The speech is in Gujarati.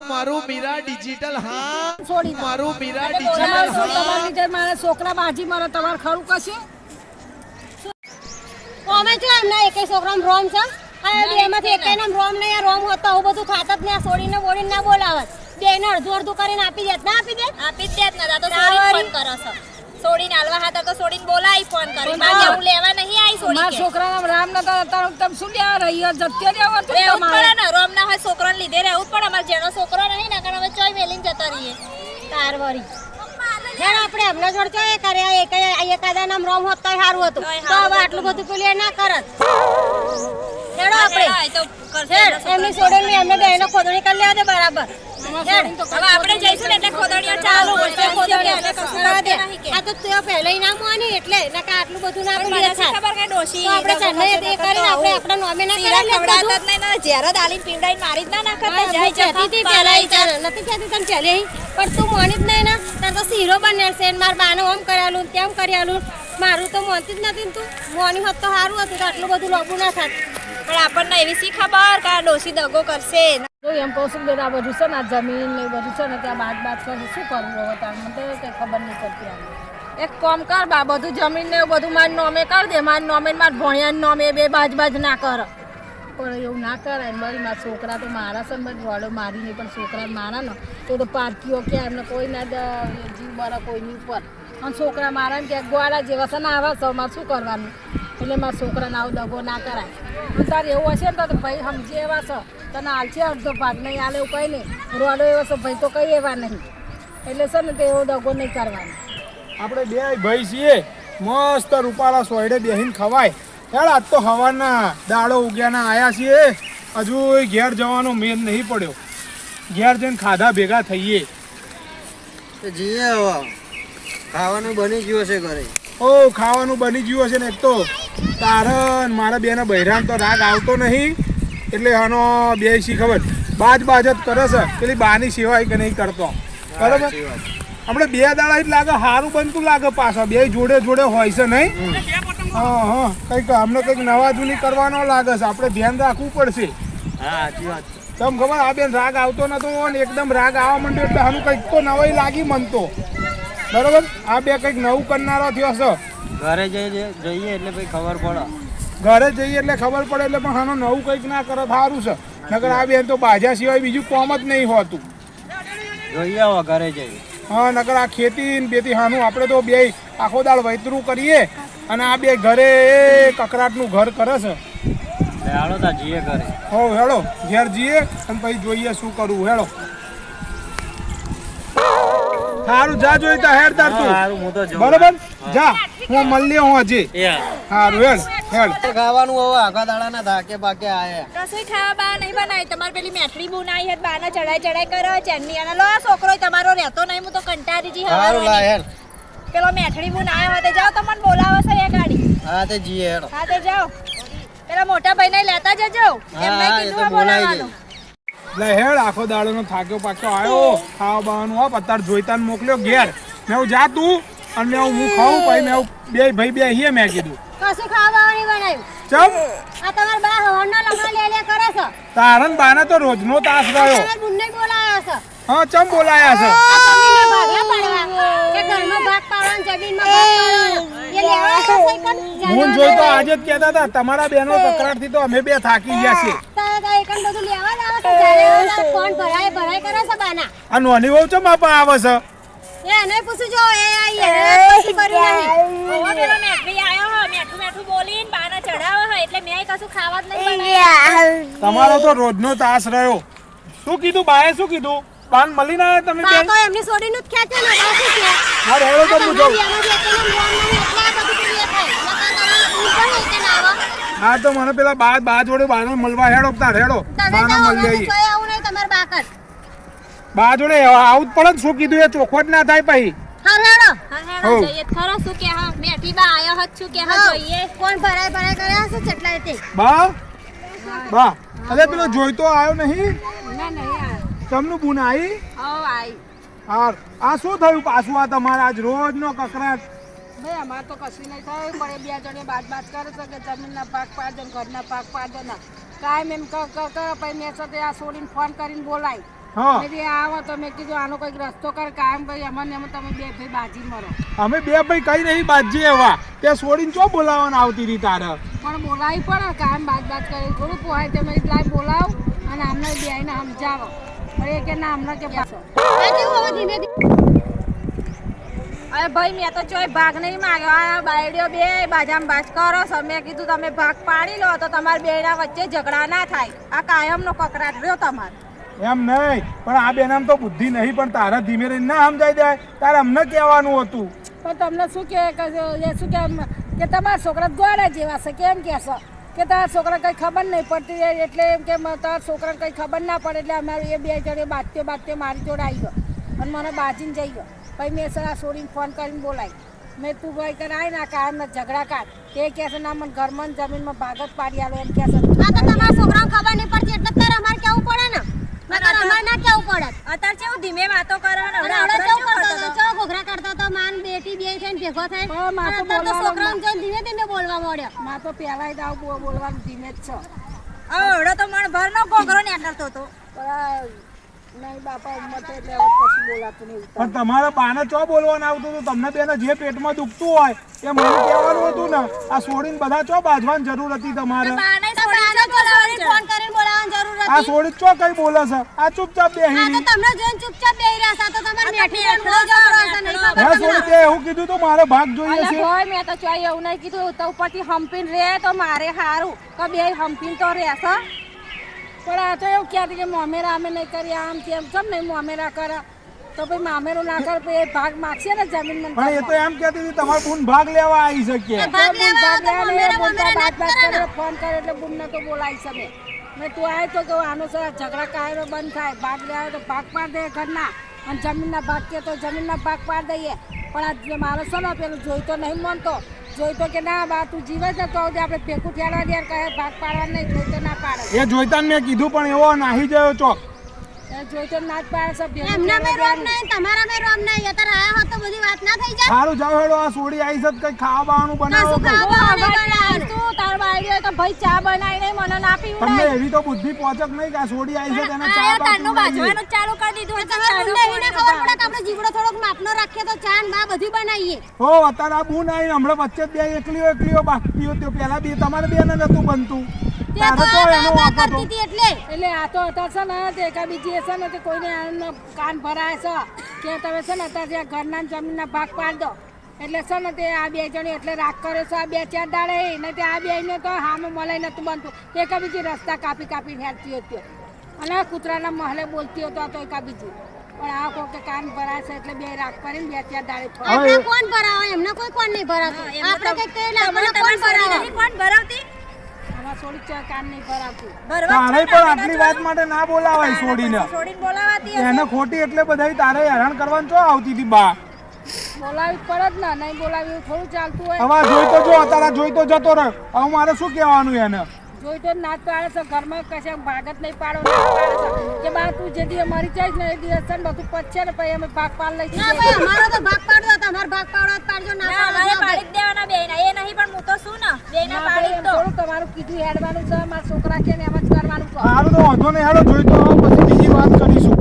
મારું મીરા ડિજિટલ હા. છોડી મારું મીરા ડિજિટલ શું તમારા મારા છોકરા બાજી મારે તમારે ખરું કશું? અમે જો એમના એકે છોકરામાં રોમ છે? અને બેમાંથી એકેયનામાં રોમ ને રોમ હોતો આવું બધું ખાત જ નહીં આ છોડીને બોડીને ના બોલાવત બેયને અડધું અડધું કરીને આપી દેત. ના આપી દે આપી જ દે જ તો સોડીને ફોન કરો છો. સોડીને આલવા હતા તો છોડીને બોલાવી ફોન કરી. બાકી હું. લેવા નહીં આવી છોડી મારા છોકરાના રામ નતા હતા તમ શું લેવા રહી હો? જત્યો લેવો તો રહેવું પડે ને રોમ ના હોય છોકરાને લીધે રહેવું પડે. અમાર જેનો છોકરો નહીં ને કારણ અમે ચોય મેલીને જતા રહીએ. તારવરી હેડ આપણે હમણાં જોડ ચોય કરે એક એકાદા નામ રોમ હોત તો સારું હતું. તો હવે આટલું બધું પેલી ના કરત. હેડો આપણે. હેડ એમનો છોડેલી એમને બેયને ખોદણી કરી લેવા દે બરાબર. હવે આપણે જઈશું એટલે ખોદણીઓ ચાલુ ખોદણી આ તો તે પહેલા ના માની એટલે આટલું બધું ના થાય. ખબર કે ડોશી આપણે એ કરીને નોમે ના. જ મારી જ ના નાખત જાય હતી નથી જતી તને પહેલે પણ તું મોની જ નહીં ને. તાર તો શીરો ને મારા બાને ઓમ કરેલું ને તેમ કરેલું મારું તો માનતી જ નથી તું. મોની હોત તો સારું હતું તો આટલું બધું લોબુ ના થાત. પણ આપણને એવી શી ખબર કે આ ડોશી દગો કરશે? જો એમ કહું છું આ બધું છે ને, આ જમીન ને એ બધું છે ને, ત્યાં બાદ બાદ કરે શું કરવું હવે તાર મને તો કંઈ ખબર નહીં પડતી આમ. એક કામ કર બા, બધું જમીન ને બધું મારી નોમે કર દે, મારી નોમે માર ભણ્યા નોમે બે બાજ બાજ ના કર. પણ એવું ના કરાય મારી મારા છોકરા તો મારા છે ને રોડો મારી નહીં, પણ છોકરા મારા ને. તો તો પારકીઓ કે એમને કોઈ ના જીવ બરા કોઈની ઉપર. અને છોકરા મારા ને ક્યાંક ગોળા જેવા છે ને, આવા સૌમાં મારે શું કરવાનું? એટલે મારા છોકરાને આવો દગો ના કરાય. તારે એવું હશે ને તો ભાઈ સમજે એવા છે તને હાલ છે અડધો ભાગ નહીં હાલે એવું કંઈ નહીં. રોડો એવો છે ભાઈ તો કંઈ એવા નહીં. એટલે છે ને તે એવો દગો નહીં કરવાનો. આપણે બે ભાઈ છીએ મસ્ત રૂપાળા સોયડે બેહીને ખવાય. યાર આજ તો હવાના દાડો ઉગ્યાના આવ્યા છીએ. હજુ ઘેર જવાનો મેન નહીં પડ્યો. ઘેર જઈને ખાધા ભેગા થઈએ. તો જઈએ હવે. ખાવાનું બની ગયું હશે ઘરે. ઓ ખાવાનું બની ગયું હશે ને એક તો. તારન મારા બેના બહેરામ તો રાગ આવતો નહીં. એટલે આનો બે શી ખબર. બાજ બાજ જ કરે છે. પેલી બાની સિવાય કે નહીં કરતો. બરાબર? આપણે બે દાડા જ લાગે સારું બનતું લાગે પાછા. બે જોડે જોડે હોય છે નહીં? હા હા. કંઈક અમને કંઈક નવા જૂની કરવાનો લાગે છે. આપણે ધ્યાન રાખવું પડશે. હા સાચી વાત છે. તમ ખબર આ બેન રાગ આવતો નતો ને એકદમ રાગ આવવા માંડ્યો એટલે આનું કંઈક તો નવાઈ લાગી મન તો બરાબર? આ બે કંઈક નવું કરનારો થયો છે ઘરે જઈએ જઈએ એટલે પછી ખબર પડે. ઘરે જઈએ એટલે ખબર પડે એટલે પણ આનો નવું કંઈક ના કરે સારું છે. નકર આ બેન તો બાજા સિવાય બીજું કોમ જ નહીં હોતું. જોઈએ હવે ઘરે જઈએ હા નકર આ ખેતી ને બેથી હાનું. આપણે તો બે આખો દાળ વૈતરું કરીએ અને આ બે ઘરે એ કકરાટનું ઘર કરે છે. હાલો તા જઈએ ઘરે. હો હેડો ઘેર જઈએ અને પછી જોઈએ શું કરવું હેડો સારું જા જોઈ તા હેડ તાર તું બરોબર? જા હું મળ્યો હું હજી. સારું હેડ હેડ. ખાવાનું હવે આખા દાડાના થાકે બાકે આયા રસોઈ ખાવા બા નહીં બનાવી તમારે પેલી મેઠડી બનાવી હે બાના ચડાઈ ચડાઈ કરો ચેન્ની અને લો આ છોકરો તમારો રહેતો નહીં હું તો કંટાળી જી સારું લા હેડ. પેલો મેઠડી બુન આવ્યો હોય જાઓ તમને બોલાવો છે એ ગાડી. હા તે જી હેડ. હા તે જાઓ. પેલા મોટા ભાઈને લેતા જજો. એમને કીધું બોલાવી બોલાવવાનું. લે હેડ આખો દાડોનો થાક્યો પાક્યો આવ્યો ખાવા બાવાનું આપ અત્યારે જોઈતા મોકલ્યો ઘેર. મેં હું જા તું અને મેં હું ખાઉં પછી મેં બે ભાઈ બે hier મેં કીધું. કશું ખાવાનું બનાવ્યું? ચમ. આ તમારા બા હવનનો લગ્ન લે લે કરે છે. તારન બાને તો રોજનો તાસ રહ્યો. તમારા બોલાયા છે. હા ચમ બોલાયા છે? આ જમીનના ભાગલા પાડવા. કે ઘરમાં ભાગ પાડવાનો જમીનમાં ભાગ પાડવાનો. એ લેવા તો સહી કર હું જોઈ તો આજે જ કહેતા હતા તમારા બેનો કકરાટથી તો અમે બે થાકી ગયા છે એકન બધું લેવા જ આવે છે. જ્યારે આવે ભરાય ભરાય કરે છે બાના. આ નોની વહુ ચમ આપા આવે છે? એ એને પૂછું જો એ આઈ નહીં. પેલો મેઠું મેઠું બોલીને બાને ચડાવે હોય એટલે મેં કશું ખાવા જ નહીં બનાવ્યું. તમારો તો રોજનો તાસ રહ્યો. શું કીધું બાએ શું કીધું? પાન મળીને ના તમે બેન? તો એમની છોડીનું જ ખેંચે ને બા કે હા હેડો તો હું જાઉં તમારા બેનો જે એકને મોન નહીં એટલે આ બધું પેલી એ થાય નકર તમારે ઊંઘ પણ નહીં કે ના આવે. હા તો મને પેલા બા બા જોડે બાને મળવા હેડો તાર હેડો. બાને મળી જઈએ આવું નહીં તમારે બાકર બા જોડે આવું જ પડે શું કીધું એ ચોખવટ ના થાય પછી. હા હેડો. હા હેડો હો. જઈએ. તો ખરો શું કે હા મેઠી બા આવ્યો હોત શું કે હા જોઈએ. કોણ ભરાય ભરાય કરે છે ચટલા તે? બા? બા. અરે પેલો જોઈતો આવ્યો નહીં? ના તમનું બુન આવી આવો આઈ. હા આ શું થયું પાછું આ તમારા આજ રોજનો કકરાટ? ભાઈ અમારે તો કશું નહીં થાય પણ એ બે જણે બાદ બાદ કરે છે કે જમીનના પાક પાડજો ને ઘરના પાક પાડજો ના. કાયમ એમ ક ક ક પછી મેં સાથે આ છોડીને ફોન કરીને બોલાય. હા. મેં કીધું આવો તો. મેં કીધું આનો કંઈક રસ્તો કર કાયમ ભાઈ અમને એમાં તમે બે ભાઈ બાજી મરો. અમે બે ભાઈ કઈ નહીં બાજી એવા. તે છોડીને ચો બોલાવવાના આવતી હતી તારે? પણ બોલાવી પડે કાયમ બાજ બાજ કરી. થોડું પોહાય તે મેં લાઈ બોલાવ અને અમને બેને સમજાવો. પણ એ કે ના હમણાં કે પાછો. ધીમે ધીમે. અરે ભાઈ મેં તો ચોય ભાગ નહીં માંગ્યો આ બાયડીઓ બે બાજામ બાજ કરો. છો મેં કીધું તમે ભાગ પાડી લો તો તમારા બેના વચ્ચે ઝઘડા ના થાય. આ કાયમનો કકરાટ રહ્યો તમારે. એમ નહીં પણ આ બેનામ તો બુદ્ધિ નહીં પણ તારા ધીમે રહીને ના સમજાઈ દે. તારે અમને કહેવાનું હતું. પણ તમને શું કહે કે એ શું કે કે તમારા છોકરા ગોળા જેવા છે કેમ કહેશો કે તારા છોકરા કંઈ ખબર નહીં પડતી એટલે એમ કે તારા છોકરાને કંઈ ખબર ના પડે એટલે અમારે એ બે જણે બાજતે બાજતે મારી જોડે આવી ગયો. અને મને બાજીને જઈ ગયો. પછી મેં સર છોડીને ફોન કરીને બોલાય. મેં તું ભાઈ કરે આવી ના કાયમ ઝઘડા કાઢ તે કહે છે ના મને ઘરમાં જમીન જમીનમાં ભાગ જ પાડી આલો. એમ કહે છે. આ તો તમારા છોકરાને ખબર નહીં પડતી એટલે તારે અમારે કેવું પડે ને? નકર અમારે ના કેવું પડે? અત્યારે કેવું ધીમે વાતો કરો ને હવે આપણે કેવું કરતો ચો ઘોઘરા માન બેટી બે થઈને ભેગો થાય. તો જોઈને ધીમે ધીમે બોલવા મળ્યો માં તો પહેલાંય બો- બોલવાનું ધીમે જ છે. હવે તો મને ભરનો ઘોઘરો નીકળતો હતો. પણ તમારા બાને ચો બોલવાનું આવતું હતું? તમને બેને જે પેટમાં દુખતું હોય એ મને કહેવાનું હતું ને. આ છોડીને બધા ચો બાજવાની જરૂર હતી તમારે? બાને તો બાને બોલાવવાની ફોન કરીને બોલાવવાની જરૂર આ છોડી ચો કઈ બોલે છે? આ ચૂપચાપ બેહી તમને જોઈને ચૂપચાપ બેહી રહ્યા હતા તો તમારે મેઠી પણ બહુ જબરો હશે નહીં હે ખબર છોડી તે એવું કીધું તો મારે ભાગ જોઈએ છે. ભાઈ મેં તો ચોય એવું નહીં કીધું. તો ઉપરથી રહે તો મારે સારું તો બે હંપીન તો રહેશે. પણ આ તો એવું કહેતી કે મોમેરા અમે નહીં કરી આમ તેમ. કેમ નહીં મોમેરા કરે? તો ભાઈ મામેરો ના કરે એ ભાગ માગશે ને જમીન મને પણ એ તો એમ કહેતી હતી તમારે બુન ભાગ લેવા આવી શકીએ. ભાગ લેવા તો મમેરા ના ને. ફોન કરે એટલે બુનને તો બોલાવી શકે મેં. તું આવ્યો તો કહું આનો સર ઝઘડા કાયરો બંધ થાય. ભાગ લેવા તો ભાગ પાડ દે ઘરના. અને જમીનના ભાગ કે તો જમીનના ભાગ પાડ દઈએ. પણ આ જે મારો છે ને પેલું જોઈતો નહીં માનતો. જોઈ તો કે ના બા તું જીવે છે તો આપણે ભેગું ઠેરવા દે કહે ભાગ પાડવા નહીં જોઈતો ના પાડે. એ જોઈતા મેં કીધું પણ એવો નાહી ગયો ચોક. એ જોઈ તો ના જ પાડે છે એમના મેં રોમ નહીં તમારા મેં રોમ નહીં અત્યારે આયા હોત તો બધી વાત ના થઈ જાય સારું જાવ હેડો આ સોડી આવી છે કઈ ખાવાનું બનાવો. તું તાર બાયડી તો ભાઈ ચા બનાવી નહીં મને ના તમને પીવડાય એવી તો બુદ્ધિ પોચક નહીં કે આ સોડી આવી છે તેને ચા બા તારનું ચાલુ કરી દીધું છે તમારે ચાનો બુનને એવી ના પોણી ખબર પડે કે આપણે જીવડો થોડોક માપનો રાખીએ તો ચા ને બા બધી બનાવીએ. હો અત્યારે આ બુન આવીને હમણાં વચ્ચે બે એકલીઓ એકલીઓ બાકી હતી. પેલા બે તમારે બે નતું બનતું. તે તો તો એનો બા એટલે. એટલે આ તો અત્યારે છે ને એકા બીજી છે ને તે કોઈને આને કાન ભરાય છે. કે તમે છે ને અત્યારે ત્યાં ઘરના ને જમીનના ભાગ પાડ દો એટલે છે ને તે આ બે જણી એટલે રાગ કરે છે આ બે ચાર દાડે ને તે આ બે ને તો હામે મલાઈ નતું બનતું. એક બીજી રસ્તા કાપી કાપી હેરતી હતી. અને કૂતરાના મહલે બોલતી હતો તો એક બીજું. પણ આ કોઈ કે કાન ભરાય છે એટલે બે રાગ કરીને બે ચાર દાડે આપણે કોણ ભરાવે? એમને કોઈ કોણ નહીં ભરાતું. આપણે કઈ કઈ લાગવાનું કોણ ભરાવે? કોણ ભરાવતી? આમાં કાન નહીં ભરાવતું ભરવા તારે પણ આટલી વાત ના બોલાવાય સોડીને છોડીને બોલાવાતી એને ખોટી એટલે બધા તારે હેરાન કરવાનું ચો આવતી હતી બા. બોલાવી પડત પડે ને નહીં બોલાવી એવું થોડું ચાલતું હોય. હવે જોઈ તો જો અત્યારે જોઈ તો જતો રહે હવે મારે શું કહેવાનું એને? જોઈ તો નાચ પાડે છે ઘરમાં કશે ભાગ જ નહીં પાડો ના પાડે છે. કે બા તું જે દિવસ મરી જાય ને એ દિવસ છે ને બધું પચશે ને પછી અમે ભાગ પાડ લઈ ના ભાઈ અમારો તો ભાગ પાડવો અમાર ભાગ પાડવો જ પાડજો ના ના અમારે પાડી જ દેવાના બેન એ નહીં પણ હું તો શું ને? બે ના પાડી દો થોડું તમારું કીધું હેડવાનું છે મારા છોકરા કે ને એમ જ કરવાનું છે. સારું તો વાંધો નહીં. હેડો જોઈ તો પછી બીજી વાત કરીએ